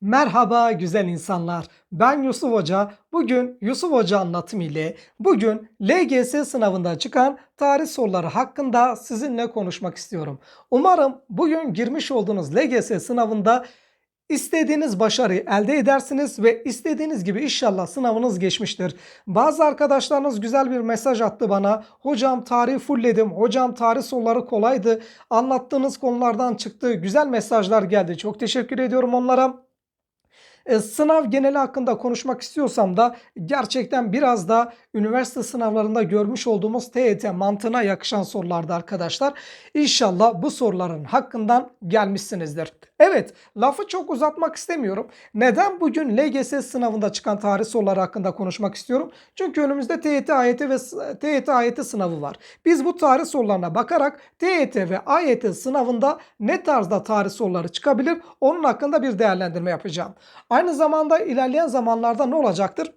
Merhaba güzel insanlar. Ben Yusuf Hoca. Bugün Yusuf Hoca anlatım ile bugün LGS sınavında çıkan tarih soruları hakkında sizinle konuşmak istiyorum. Umarım bugün girmiş olduğunuz LGS sınavında istediğiniz başarıyı elde edersiniz ve istediğiniz gibi inşallah sınavınız geçmiştir. Bazı arkadaşlarınız güzel bir mesaj attı bana. Hocam tarih fullledim. Hocam tarih soruları kolaydı. Anlattığınız konulardan çıktı. Güzel mesajlar geldi. Çok teşekkür ediyorum onlara. E, sınav geneli hakkında konuşmak istiyorsam da gerçekten biraz da üniversite sınavlarında görmüş olduğumuz TYT mantığına yakışan sorulardı arkadaşlar. İnşallah bu soruların hakkından gelmişsinizdir. Evet lafı çok uzatmak istemiyorum. Neden bugün LGS sınavında çıkan tarih soruları hakkında konuşmak istiyorum? Çünkü önümüzde TYT, AYT ve TYT, AYT sınavı var. Biz bu tarih sorularına bakarak TYT ve AYT sınavında ne tarzda tarih soruları çıkabilir onun hakkında bir değerlendirme yapacağım. Aynı zamanda ilerleyen zamanlarda ne olacaktır?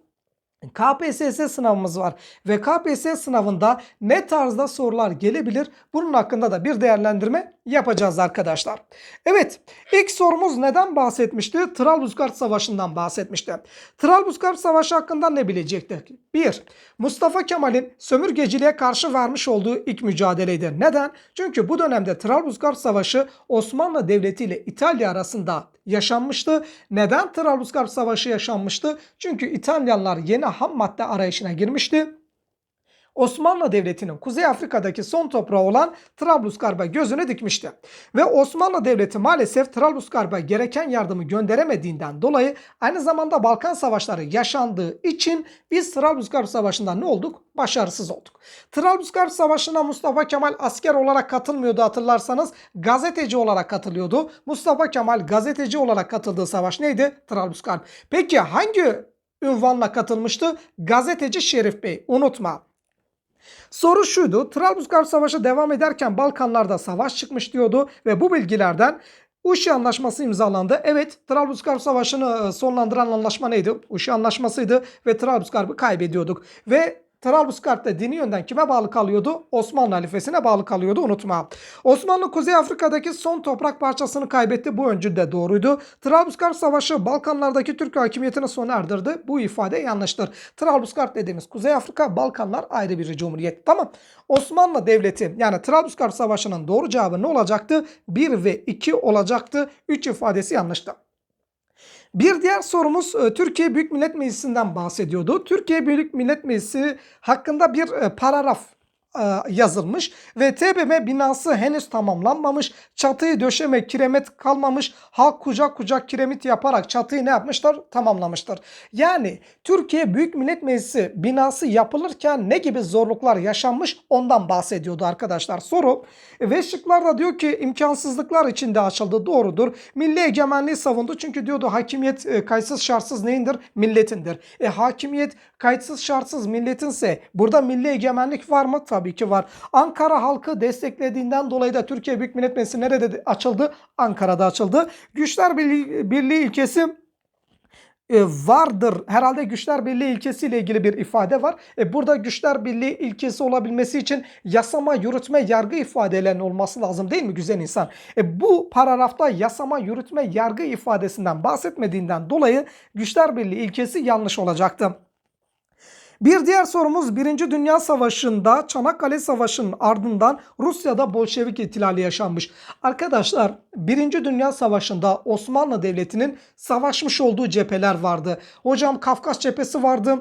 KPSS sınavımız var ve KPSS sınavında ne tarzda sorular gelebilir? Bunun hakkında da bir değerlendirme yapacağız arkadaşlar. Evet, ilk sorumuz neden bahsetmişti? Trablusgarp Savaşı'ndan bahsetmişti. Trablusgarp Savaşı hakkında ne bilecektik? 1. Mustafa Kemal'in sömürgeciliğe karşı vermiş olduğu ilk mücadeleydi. Neden? Çünkü bu dönemde Trablusgarp Savaşı Osmanlı Devleti ile İtalya arasında yaşanmıştı. Neden Trablusgarp Savaşı yaşanmıştı? Çünkü İtalyanlar yeni ham madde arayışına girmişti. Osmanlı Devleti'nin Kuzey Afrika'daki son toprağı olan Trablusgarp'a gözünü dikmişti. Ve Osmanlı Devleti maalesef Trablusgarp'a gereken yardımı gönderemediğinden dolayı aynı zamanda Balkan Savaşları yaşandığı için biz Trablusgarp Savaşı'nda ne olduk? Başarısız olduk. Trablusgarp Savaşı'na Mustafa Kemal asker olarak katılmıyordu hatırlarsanız. Gazeteci olarak katılıyordu. Mustafa Kemal gazeteci olarak katıldığı savaş neydi? Trablusgarp. Peki hangi ünvanla katılmıştı? Gazeteci Şerif Bey. Unutma. Soru şuydu. Trablusgarp Savaşı devam ederken Balkanlarda savaş çıkmış diyordu ve bu bilgilerden Uşi Anlaşması imzalandı. Evet Trablusgarp Savaşı'nı e, sonlandıran anlaşma neydi? Uşi Anlaşması'ydı ve Trablusgarp'ı kaybediyorduk. Ve Trablusgarp'ta dini yönden kime bağlı kalıyordu? Osmanlı halifesine bağlı kalıyordu unutma. Osmanlı Kuzey Afrika'daki son toprak parçasını kaybetti. Bu öncü de doğruydu. Trablusgarp Savaşı Balkanlardaki Türk hakimiyetini sona erdirdi. Bu ifade yanlıştır. Trablusgarp dediğimiz Kuzey Afrika, Balkanlar ayrı bir cumhuriyet. Tamam. Osmanlı Devleti yani Trablusgarp Savaşı'nın doğru cevabı ne olacaktı? 1 ve 2 olacaktı. 3 ifadesi yanlıştı. Bir diğer sorumuz e, Türkiye Büyük Millet Meclisi'nden bahsediyordu. Türkiye Büyük Millet Meclisi hakkında bir e, paragraf yazılmış ve TBMM binası henüz tamamlanmamış. Çatıyı döşeme kiremet kalmamış. Halk kucak kucak kiremit yaparak çatıyı ne yapmışlar? Tamamlamıştır. Yani Türkiye Büyük Millet Meclisi binası yapılırken ne gibi zorluklar yaşanmış ondan bahsediyordu arkadaşlar. Soru ve şıklarda diyor ki imkansızlıklar içinde açıldı. Doğrudur. Milli egemenliği savundu. Çünkü diyordu hakimiyet e, kayıtsız şartsız neyindir? Milletindir. E hakimiyet kayıtsız şartsız milletinse burada milli egemenlik var mı? Tabii ki var. Ankara halkı desteklediğinden dolayı da Türkiye Büyük Millet Meclisi nerede açıldı? Ankara'da açıldı. Güçler Birliği, Birliği ilkesi e, vardır. Herhalde güçler birliği ilkesiyle ilgili bir ifade var. E, burada güçler birliği ilkesi olabilmesi için yasama, yürütme, yargı ifadelerinin olması lazım değil mi güzel insan? E, bu paragrafta yasama, yürütme, yargı ifadesinden bahsetmediğinden dolayı güçler birliği ilkesi yanlış olacaktı. Bir diğer sorumuz 1. Dünya Savaşı'nda Çanakkale Savaşı'nın ardından Rusya'da Bolşevik ihtilali yaşanmış. Arkadaşlar 1. Dünya Savaşı'nda Osmanlı Devleti'nin savaşmış olduğu cepheler vardı. Hocam Kafkas cephesi vardı.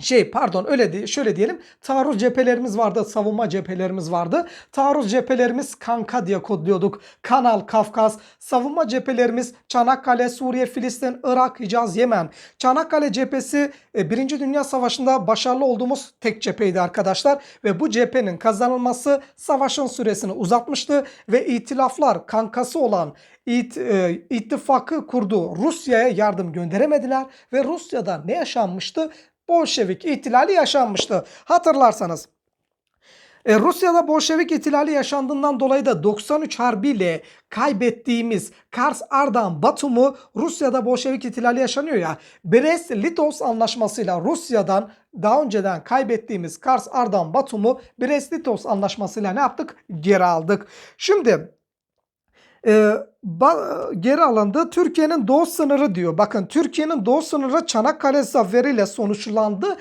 Şey pardon öyle değil şöyle diyelim. Taarruz cephelerimiz vardı savunma cephelerimiz vardı. Taarruz cephelerimiz kanka diye kodluyorduk. Kanal Kafkas. Savunma cephelerimiz Çanakkale Suriye Filistin Irak Hicaz Yemen. Çanakkale cephesi e, Birinci Dünya Savaşı'nda başarılı olduğumuz tek cepheydi arkadaşlar. Ve bu cephenin kazanılması savaşın süresini uzatmıştı. Ve itilaflar kankası olan İt, e, ittifakı kurdu. Rusya'ya yardım gönderemediler ve Rusya'da ne yaşanmıştı? Bolşevik ihtilali yaşanmıştı. Hatırlarsanız. E, Rusya'da Bolşevik ihtilali yaşandığından dolayı da 93 harbiyle kaybettiğimiz Kars, Ardahan, Batum'u Rusya'da Bolşevik ihtilali yaşanıyor ya. Brest-Litovsk anlaşmasıyla Rusya'dan daha önceden kaybettiğimiz Kars, Ardahan, Batum'u Brest-Litovsk anlaşmasıyla ne yaptık? Geri aldık. Şimdi Ee, geri alındı. Türkiye'nin doğu sınırı diyor. Bakın Türkiye'nin doğu sınırı Çanakkale zaferiyle sonuçlandı.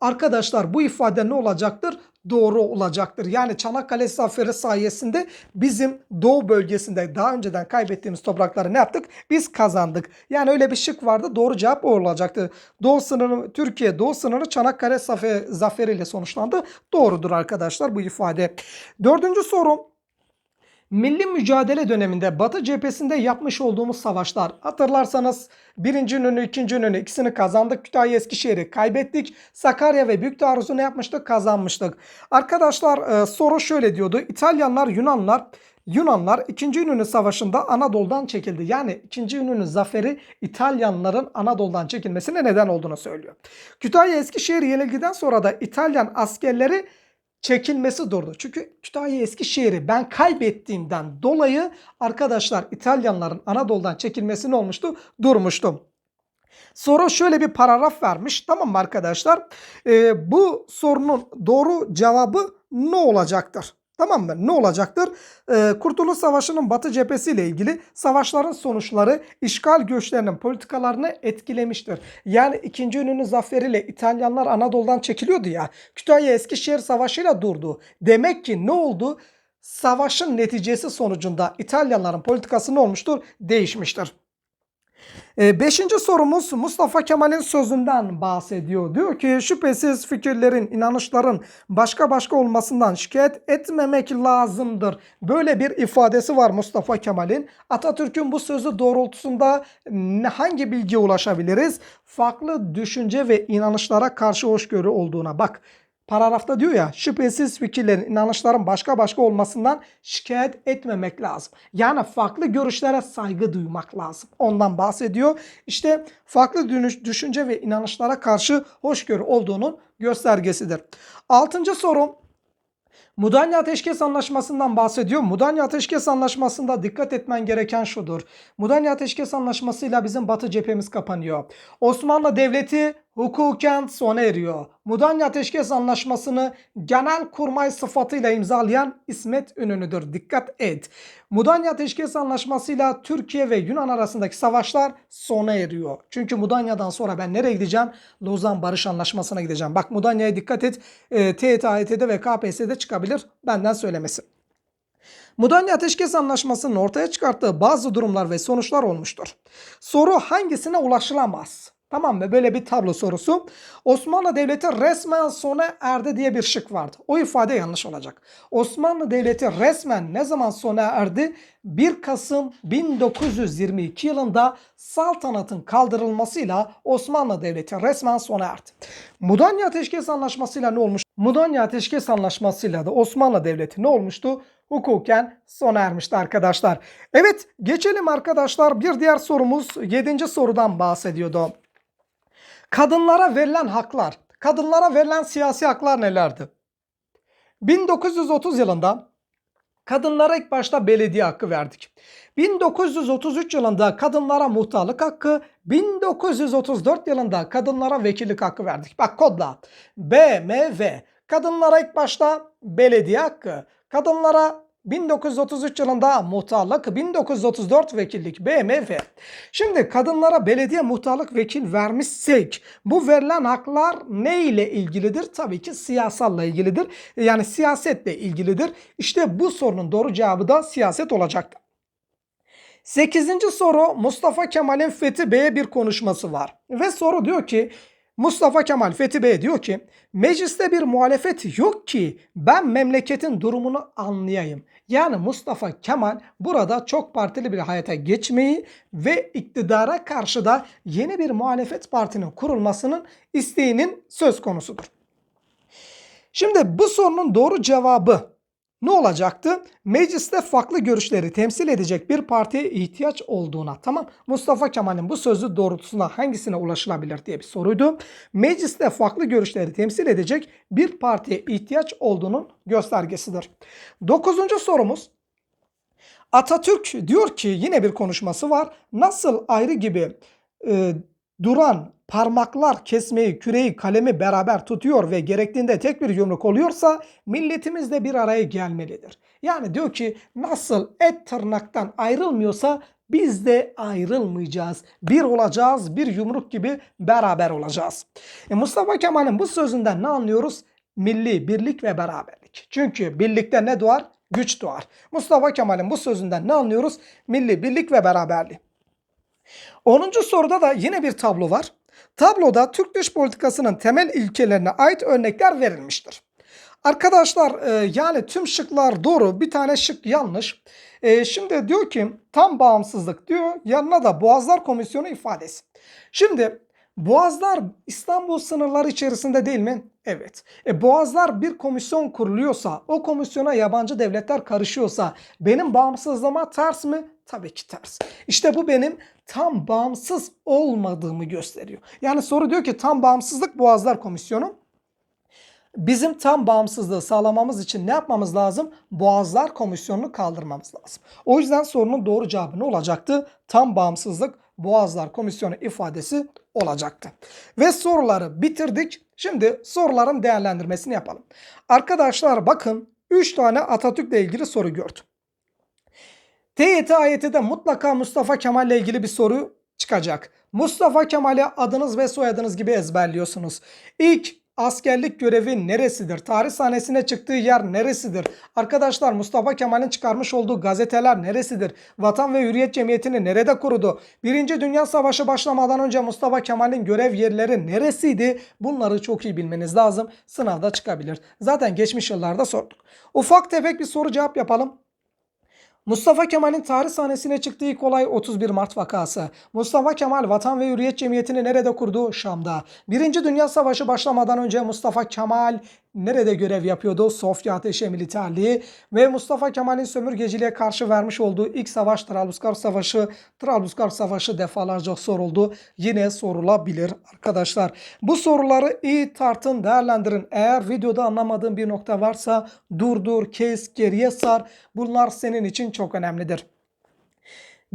Arkadaşlar bu ifade ne olacaktır? Doğru olacaktır. Yani Çanakkale zaferi sayesinde bizim doğu bölgesinde daha önceden kaybettiğimiz toprakları ne yaptık? Biz kazandık. Yani öyle bir şık vardı. Doğru cevap o olacaktı. Doğu sınırı Türkiye doğu sınırı Çanakkale zafer, zaferiyle sonuçlandı. Doğrudur arkadaşlar bu ifade. Dördüncü sorum. Milli mücadele döneminde Batı cephesinde yapmış olduğumuz savaşlar hatırlarsanız birinci önünü ikinci önünü ikisini kazandık. Kütahya Eskişehir'i kaybettik. Sakarya ve Büyük Taarruz'u ne yapmıştık? Kazanmıştık. Arkadaşlar e, soru şöyle diyordu. İtalyanlar Yunanlar Yunanlar 2. İnönü Savaşı'nda Anadolu'dan çekildi. Yani 2. İnönü zaferi İtalyanların Anadolu'dan çekilmesine neden olduğunu söylüyor. Kütahya Eskişehir yenilgiden sonra da İtalyan askerleri çekilmesi durdu. Çünkü Kütahya Eskişehir'i ben kaybettiğimden dolayı arkadaşlar İtalyanların Anadolu'dan çekilmesi ne olmuştu? Durmuştu. Soru şöyle bir paragraf vermiş. Tamam mı arkadaşlar? Ee, bu sorunun doğru cevabı ne olacaktır? Tamam mı? Ne olacaktır? Ee, Kurtuluş Savaşı'nın Batı cephesi ile ilgili savaşların sonuçları işgal göçlerinin politikalarını etkilemiştir. Yani 2. İnönü zaferiyle İtalyanlar Anadolu'dan çekiliyordu ya. Kütahya Eskişehir Savaşı'yla durdu. Demek ki ne oldu? Savaşın neticesi sonucunda İtalyanların politikası ne olmuştur? Değişmiştir. E, Beşinci sorumuz Mustafa Kemal'in sözünden bahsediyor. Diyor ki şüphesiz fikirlerin, inanışların başka başka olmasından şikayet etmemek lazımdır. Böyle bir ifadesi var Mustafa Kemal'in. Atatürk'ün bu sözü doğrultusunda hangi bilgiye ulaşabiliriz? Farklı düşünce ve inanışlara karşı hoşgörü olduğuna bak. Paragrafta diyor ya şüphesiz fikirlerin, inanışların başka başka olmasından şikayet etmemek lazım. Yani farklı görüşlere saygı duymak lazım. Ondan bahsediyor. İşte farklı düşünce ve inanışlara karşı hoşgörü olduğunun göstergesidir. Altıncı sorum Mudanya Ateşkes Anlaşması'ndan bahsediyor. Mudanya Ateşkes Anlaşması'nda dikkat etmen gereken şudur. Mudanya Ateşkes Anlaşması'yla bizim batı cephemiz kapanıyor. Osmanlı Devleti hukuken sona eriyor. Mudanya Ateşkes Anlaşması'nı genel kurmay sıfatıyla imzalayan İsmet İnönü'dür. Dikkat et. Mudanya Ateşkes Anlaşması'yla Türkiye ve Yunan arasındaki savaşlar sona eriyor. Çünkü Mudanya'dan sonra ben nereye gideceğim? Lozan Barış Anlaşması'na gideceğim. Bak Mudanya'ya dikkat et. E, TYT, AYT'de ve KPSS'de çıkabilir. Benden söylemesi. Mudanya Ateşkes Anlaşması'nın ortaya çıkarttığı bazı durumlar ve sonuçlar olmuştur. Soru hangisine ulaşılamaz? Tamam mı? Böyle bir tablo sorusu. Osmanlı Devleti resmen sona erdi diye bir şık vardı. O ifade yanlış olacak. Osmanlı Devleti resmen ne zaman sona erdi? 1 Kasım 1922 yılında saltanatın kaldırılmasıyla Osmanlı Devleti resmen sona erdi. Mudanya Ateşkes Anlaşması'yla ne olmuş? Mudanya Ateşkes Anlaşması'yla da Osmanlı Devleti ne olmuştu? Hukuken sona ermişti arkadaşlar. Evet geçelim arkadaşlar. Bir diğer sorumuz 7. sorudan bahsediyordu. Kadınlara verilen haklar, kadınlara verilen siyasi haklar nelerdi? 1930 yılında kadınlara ilk başta belediye hakkı verdik. 1933 yılında kadınlara muhtarlık hakkı, 1934 yılında kadınlara vekillik hakkı verdik. Bak kodla. BMW. Kadınlara ilk başta belediye hakkı, kadınlara 1933 yılında muhtarlık, 1934 vekillik BMW. Şimdi kadınlara belediye muhtarlık vekil vermişsek bu verilen haklar ne ile ilgilidir? Tabii ki siyasalla ilgilidir. Yani siyasetle ilgilidir. İşte bu sorunun doğru cevabı da siyaset olacaktır. Sekizinci soru Mustafa Kemal'in Fethi Bey'e bir konuşması var. Ve soru diyor ki Mustafa Kemal Fethi Bey diyor ki mecliste bir muhalefet yok ki ben memleketin durumunu anlayayım. Yani Mustafa Kemal burada çok partili bir hayata geçmeyi ve iktidara karşı da yeni bir muhalefet partinin kurulmasının isteğinin söz konusudur. Şimdi bu sorunun doğru cevabı ne olacaktı? Mecliste farklı görüşleri temsil edecek bir partiye ihtiyaç olduğuna. Tamam. Mustafa Kemal'in bu sözü doğrultusunda hangisine ulaşılabilir diye bir soruydu. Mecliste farklı görüşleri temsil edecek bir partiye ihtiyaç olduğunun göstergesidir. Dokuzuncu sorumuz. Atatürk diyor ki yine bir konuşması var. Nasıl ayrı gibi e, duran parmaklar kesmeyi, küreği, kalemi beraber tutuyor ve gerektiğinde tek bir yumruk oluyorsa milletimiz de bir araya gelmelidir. Yani diyor ki nasıl et tırnaktan ayrılmıyorsa biz de ayrılmayacağız. Bir olacağız, bir yumruk gibi beraber olacağız. E Mustafa Kemal'in bu sözünden ne anlıyoruz? Milli birlik ve beraberlik. Çünkü birlikte ne doğar? Güç doğar. Mustafa Kemal'in bu sözünden ne anlıyoruz? Milli birlik ve beraberlik. 10. soruda da yine bir tablo var. Tabloda Türk dış politikasının temel ilkelerine ait örnekler verilmiştir. Arkadaşlar e, yani tüm şıklar doğru bir tane şık yanlış. E, şimdi diyor ki tam bağımsızlık diyor yanına da Boğazlar Komisyonu ifadesi. Şimdi Boğazlar İstanbul sınırları içerisinde değil mi? Evet. E, Boğazlar bir komisyon kuruluyorsa, o komisyona yabancı devletler karışıyorsa benim bağımsızlığıma ters mi? Tabii ki ters. İşte bu benim tam bağımsız olmadığımı gösteriyor. Yani soru diyor ki tam bağımsızlık Boğazlar Komisyonu. Bizim tam bağımsızlığı sağlamamız için ne yapmamız lazım? Boğazlar Komisyonu'nu kaldırmamız lazım. O yüzden sorunun doğru cevabı ne olacaktı? Tam bağımsızlık Boğazlar Komisyonu ifadesi olacaktı. Ve soruları bitirdik. Şimdi soruların değerlendirmesini yapalım. Arkadaşlar bakın 3 tane Atatürk'le ilgili soru gördüm. TYT AYT'de mutlaka Mustafa Kemal ile ilgili bir soru çıkacak. Mustafa Kemal'i adınız ve soyadınız gibi ezberliyorsunuz. İlk askerlik görevi neresidir? Tarih sahnesine çıktığı yer neresidir? Arkadaşlar Mustafa Kemal'in çıkarmış olduğu gazeteler neresidir? Vatan ve Hürriyet Cemiyeti'ni nerede kurdu? Birinci Dünya Savaşı başlamadan önce Mustafa Kemal'in görev yerleri neresiydi? Bunları çok iyi bilmeniz lazım. Sınavda çıkabilir. Zaten geçmiş yıllarda sorduk. Ufak tefek bir soru cevap yapalım. Mustafa Kemal'in tarih sahnesine çıktığı ilk olay 31 Mart vakası. Mustafa Kemal Vatan ve Hürriyet Cemiyeti'ni nerede kurdu? Şam'da. Birinci Dünya Savaşı başlamadan önce Mustafa Kemal nerede görev yapıyordu? Sofya Ateşi Militerliği ve Mustafa Kemal'in sömürgeciliğe karşı vermiş olduğu ilk savaş Trablusgarp Savaşı. Trablusgarp Savaşı defalarca soruldu. Yine sorulabilir arkadaşlar. Bu soruları iyi tartın, değerlendirin. Eğer videoda anlamadığın bir nokta varsa durdur, kes, geriye sar. Bunlar senin için çok önemlidir.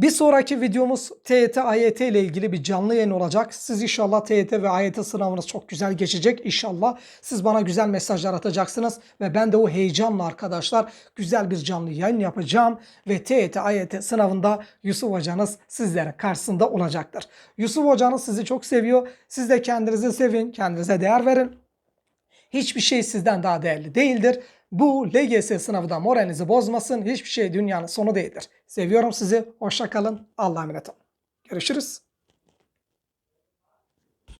Bir sonraki videomuz TYT, AYT ile ilgili bir canlı yayın olacak. Siz inşallah TYT ve AYT sınavınız çok güzel geçecek. İnşallah siz bana güzel mesajlar atacaksınız ve ben de o heyecanla arkadaşlar güzel bir canlı yayın yapacağım ve TYT, AYT sınavında Yusuf hocanız sizlere karşısında olacaktır. Yusuf hocanız sizi çok seviyor. Siz de kendinizi sevin, kendinize değer verin. Hiçbir şey sizden daha değerli değildir. Bu LGS sınavında moralinizi bozmasın. Hiçbir şey dünyanın sonu değildir. Seviyorum sizi. Hoşça kalın. Allah'a emanet olun. Görüşürüz.